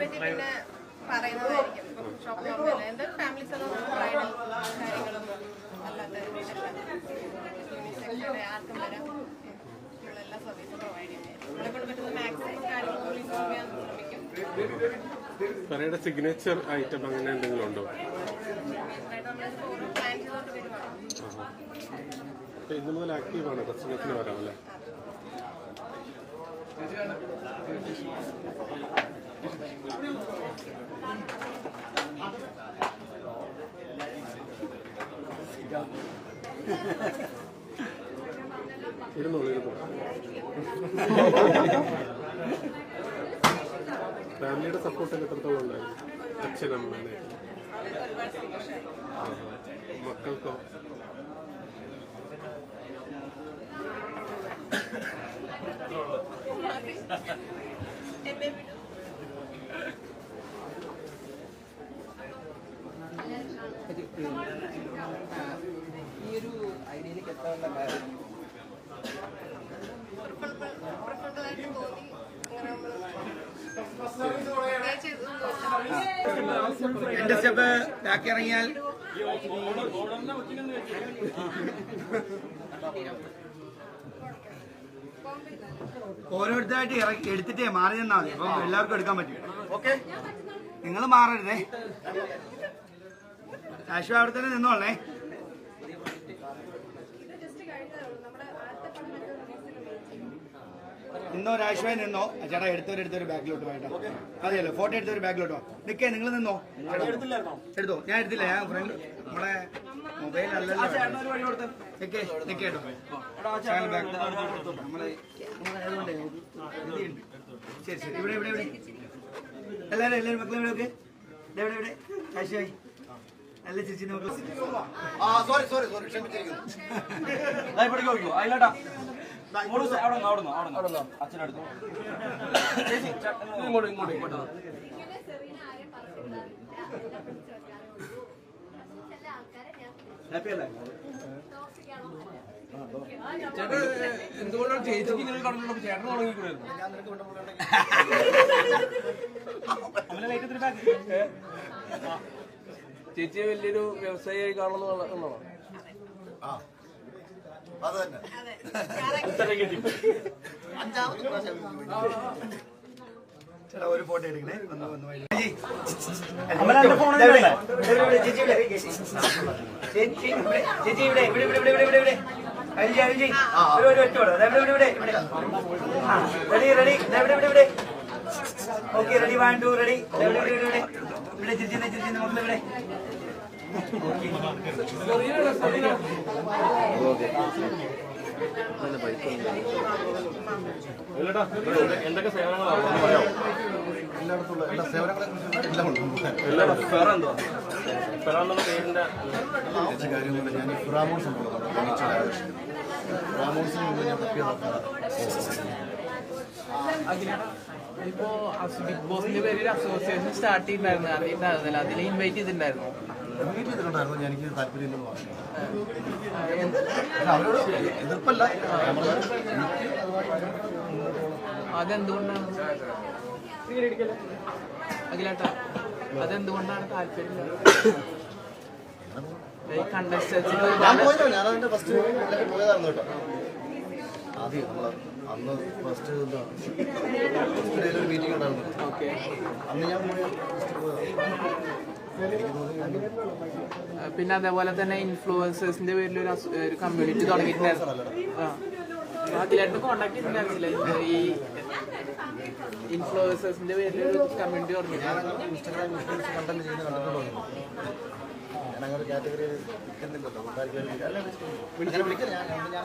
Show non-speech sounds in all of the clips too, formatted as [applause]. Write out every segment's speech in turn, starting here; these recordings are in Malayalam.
പറ്റി പിന്നെ പറയുന്നതായിരിക്കും. ബ്രൈഡൽ അല്ലാത്ത ആർക്കും വരാം. നമ്മളെല്ലാ സർവീസും പ്രൊവൈഡ് ചെയ്യുന്നത് നമ്മളെ കൊണ്ട് പറ്റുന്ന മാക്സിമം കാര്യങ്ങൾ ഇൻവോൾവ് ചെയ്യാൻ ശ്രമിക്കും. പറയുടെ സിഗ്നേച്ചർ ഐറ്റം അങ്ങനെ എന്തെങ്കിലും ഉണ്ടോ? ഇന്ന് മുതൽ ആക്റ്റീവാണ് കസ്റ്റമേഴ്സിന് വരാമല്ലേ ഫാമിലിയുടെ സപ്പോർട്ട് എത്രത്തോളം ഉണ്ടായിരുന്നു? അച്ഛനമ്മേനെ മക്കൾക്കോ Thank മക്കൾക്കോ എന്നെ വിടും ഈ ഒരു ഐഡിയയിലേക്ക് എത്താനുള്ള കാര്യം പ്രിഫറബിളായിട്ട് തോന്നി അങ്ങനെ നമ്മൾ എന്റെ സ്റ്റെപ്പ് ബാക്കി ഇറങ്ങിയാൽ ഓരോരുത്തരായിട്ട് ഇറക്കി എടുത്തിട്ടേ മാറി നിന്നാ മതി. അപ്പം എല്ലാവർക്കും എടുക്കാൻ പറ്റും. ഓക്കെ. നിങ്ങൾ മാറരുതേ. കാശു അവിടെ തന്നെ നിന്നോളേ നിന്നോ രാഷ്വായി നിന്നോ? ചേട്ടാ എടുത്തവർ എടുത്തൊരു ബാക്കിലോട്ട് പോയിട്ടോ അതെയല്ലോ ഫോട്ടോ എടുത്തൊരു ബാക്കിലോട്ടോ. നിക്കേ നിങ്ങൾ നിന്നോ? എടുത്തോ? ഞാൻ എടുത്തില്ല ഞാൻ ഫ്രണ്ട് നമ്മുടെ മൊബൈൽ അല്ലല്ലോ. നിക്കേ നിക്കേട്ടോ നമ്മളെ. ശരി ശരി. ഇവിടെ ഇവിടെ ഇവിടെ. എല്ലാവരും എല്ലാവരും മക്കളും ഇവിടെ ഒക്കെ? ഇവിടെ ഇവിടെ. രാശ്വായി നല്ല ചേച്ചി ആ സോറി സോറി സോറി ക്ഷമിച്ചിരിക്കുന്നു. [laughs] അതിലോട്ടാ ഇങ്ങോട്ട് ഇങ്ങോട്ട് ഇങ്ങോട്ട് ഹാപ്പി അല്ലേ? ചേട്ടൻ എന്തുകൊണ്ടാണ് ചേച്ചിക്ക് ഇങ്ങനെ കടന്നുള്ളപ്പോൾ ചേട്ടൻ തുടങ്ങിക്കൂടായിരുന്നു ചേച്ചിയെ വലിയൊരു വ്യവസായിയായി ആ. അത് തന്നെ അതെ അഞ്ചാമത്തെ പ്രാവശ്യം ചേട്ടാ ഒരു ഫോട്ടോ എടുക്കണേ വന്ന് വന്ന് വഴി. റെഡി ഇവിടെ, ഇവിടെ, ഇവിടെ, ചേച്ചി ഇവിടെ, ചേച്ചി ഇവിടെ, ഇവിടെ, ഇവിടെ, ഇവിടെ, ഇവിടെ, ഇവിടെ, ഇവിടെ. അഞ്ചി, അഞ്ചി. ഒരു, ഒരു ഒറ്റ ദേ ഇവിടെ, ഇവിടെ, ഇവിടെ, ഇവിടെ. ആ, ready, ready. ദേ ഇവിടെ, ഇവിടെ, ഇവിടെ. Okay, ready, one, two, ready. ദേ ഇവിടെ, ഇവിടെ, ഇവിടെ, ഇവിടെ. ഇവിടെ ചിരിച്ചിരുന്ന്, ചിരിച്ചിരുന്ന് മക്കൾ ഇവിടെ. എന്തൊക്കെ സേവനങ്ങളാണ് പറയാമോ എല്ലായിടത്തുള്ള എല്ലാ സേവനങ്ങളെ എല്ലാം ഉണ്ട് കാര്യമൊന്നുമില്ല ഞാൻ ഫിറാമോൺസ് ഫിറാമോൺസിന് മുമ്പ് ഞാൻ തപ്പിയ ഇപ്പോ ബിഗ് ബോസിന്റെ പേരിൽ അസോസിയേഷൻ സ്റ്റാർട്ട് ചെയ്തിട്ടുണ്ടായിരുന്നു. അറിയിട്ടുണ്ടായിരുന്നില്ല അതിൽ ഇൻവൈറ്റ് ചെയ്തിട്ടുണ്ടായിരുന്നു. മീറ്റ് ചെയ്തിട്ടുണ്ടായിരുന്നു. ഞാൻ എനിക്ക് താല്പര്യമില്ലെന്ന് പറഞ്ഞു. അവരോട് എതിർപ്പല്ല. അതെന്തുകൊണ്ടാണ്? അഖിലേട്ടാ അതെന്തുകൊണ്ടാണ് താല്പര്യം? ഞാൻ ഞാൻ അതിന്റെ ഫസ്റ്റ് എല്ലാവരും പോയതായിരുന്നു കേട്ടോ. ആദ്യം നമ്മൾ അന്ന് ഫസ്റ്റ് എന്താ ഫസ്റ്റ് ഒരു മീറ്റിംഗ് ഉണ്ടായിരുന്നു. ഓക്കെ അന്ന് ഞാൻ പിന്നെ അതേപോലെ തന്നെ ഇൻഫ്ലുവൻസേഴ്സിന്റെ പേരിൽ ഒരു ഒരു കമ്മ്യൂണിറ്റി തുടങ്ങിയിട്ടുണ്ടായിരുന്നു. അതിലായിട്ട് കോണ്ടാക്ട് ചെയ്തിട്ടുണ്ടായിരുന്നില്ല? ഈ ഇൻഫ്ലുവൻസേഴ്സിന്റെ പേരിൽ ഒരു കമ്മ്യൂണിറ്റി തുടങ്ങിയിട്ടുണ്ടായിരുന്നു. അങ്ങനെ കാറ്റഗറി നിൽക്കുന്നില്ലല്ലോ അങ്ങനെ വിളിക്കില്ല ഞാൻ ഞാൻ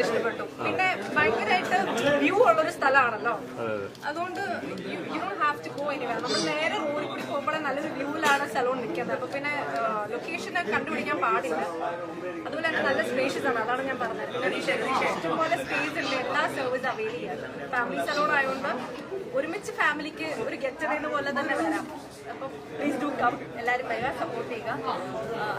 ഭയങ്കരമായിട്ട് ഇഷ്ടപ്പെട്ടു. പിന്നെ ഭയങ്കരമായിട്ട് വ്യൂ ഉള്ളൊരു സ്ഥലമാണല്ലോ. അതുകൊണ്ട് you don't have to go anyway നമ്മൾ നേരെ റോഡിൽ കൂടി പോകുമ്പോഴേ നല്ലൊരു വ്യൂവിലാണ് സലൂൺ നിൽക്കുന്നത്. അപ്പൊ പിന്നെ ലൊക്കേഷൻ കണ്ടുപിടിക്കാൻ പാടില്ല. അതുപോലെ തന്നെ നല്ല സ്പേഷ്യസ് ആണ്. അതാണ് ഞാൻ പറഞ്ഞത്. പിന്നെ ഇഷ്ടംപോലെ സ്പേസ് ഉണ്ട്. എല്ലാ സർവീസ് അവൈൽ ചെയ്യാം. ഫാമിലി സലൂൺ ആയതുകൊണ്ട് ഒരുമിച്ച് ഫാമിലിക്ക് ഒരു ഗെറ്റ് ടുഗദർ പോലെ തന്നെ വരാം. അപ്പം പ്ലീസ് ഡു കം എല്ലാവരും വരിക സപ്പോർട്ട് ചെയ്യുക.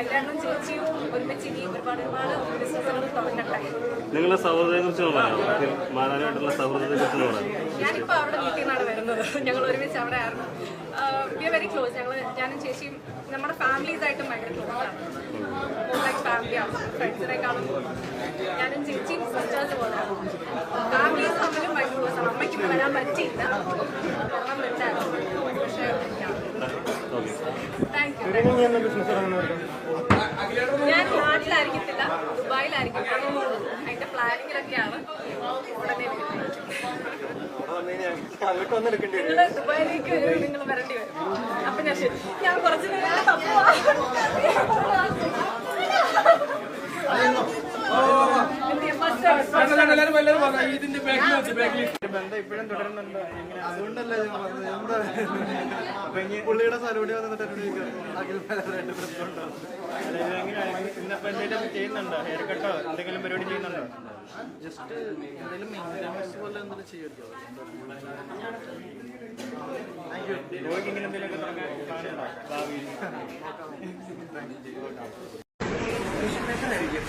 അല്ലാണ്ടും ചേച്ചിയും ഒരുമിച്ച് ഇനി ഒരുപാട് ഒരുപാട് ബിസിനസ്സുകൾ തുടങ്ങട്ടെ. നിങ്ങളുടെ സൗഹൃദത്തെ കുറിച്ച് പറയാം സൗഹൃദത്തെ കുറിച്ച് ഞാനിപ്പോ അവിടെ വീട്ടിൽ നിന്നാണ് വരുന്നത്. ഞങ്ങൾ ഒരുമിച്ച് അവിടെ ആയിരുന്നു. വെരി ക്ലോസ് ഞങ്ങൾ ഞാനും ചേച്ചിയും നമ്മുടെ ഫാമിലീസ് ആയിട്ടും ഭയങ്കര ക്ലോസ് ഫാമിലിയാണ് ഞാനും ചേച്ചിയും സിസ്റ്റേഴ്സ് പോലെയാണ് ഫാമിലീസ് തമ്മിലും ഭയങ്കര ക്ലോസ് ആണ്. അമ്മയ്ക്ക് വരാൻ പറ്റിയില്ല. ഞാൻ നാട്ടിലായിരിക്കത്തില്ല ദുബായിലായിരിക്കും അതിന്റെ പ്ലാനിങ്ങിലൊക്കെയാണ് ഉടനെ നിങ്ങൾ ദുബായിലേക്ക് നിങ്ങൾ വരേണ്ടി വരും. അപ്പൊ ഞാൻ ശരി. ഞാൻ കുറച്ചു നേരം time. ഇതിന്റെ ബാക്കിൽ വെച്ച് ബാക്കിൽ ബന്ധം ഇപ്പോഴും തുടരുന്നുണ്ടോ. അതുകൊണ്ടല്ലേ എന്താ ഇനി പുള്ളിയുടെ സലൂടി വന്നിട്ട് എന്തെങ്കിലും ചെയ്യുന്നുണ്ടോ? ഹെയർ കട്ടോ എന്തെങ്കിലും പരിപാടി ചെയ്യുന്നുണ്ടോ? ജസ്റ്റ് എന്തെങ്കിലും പോലെ എന്തെങ്കിലും ചെയ്യുമല്ലോ എന്തെങ്കിലും എന്തെങ്കിലുമൊക്കെ തുടങ്ങാൻ ഭാവിയിൽ? ആയിരിക്കും.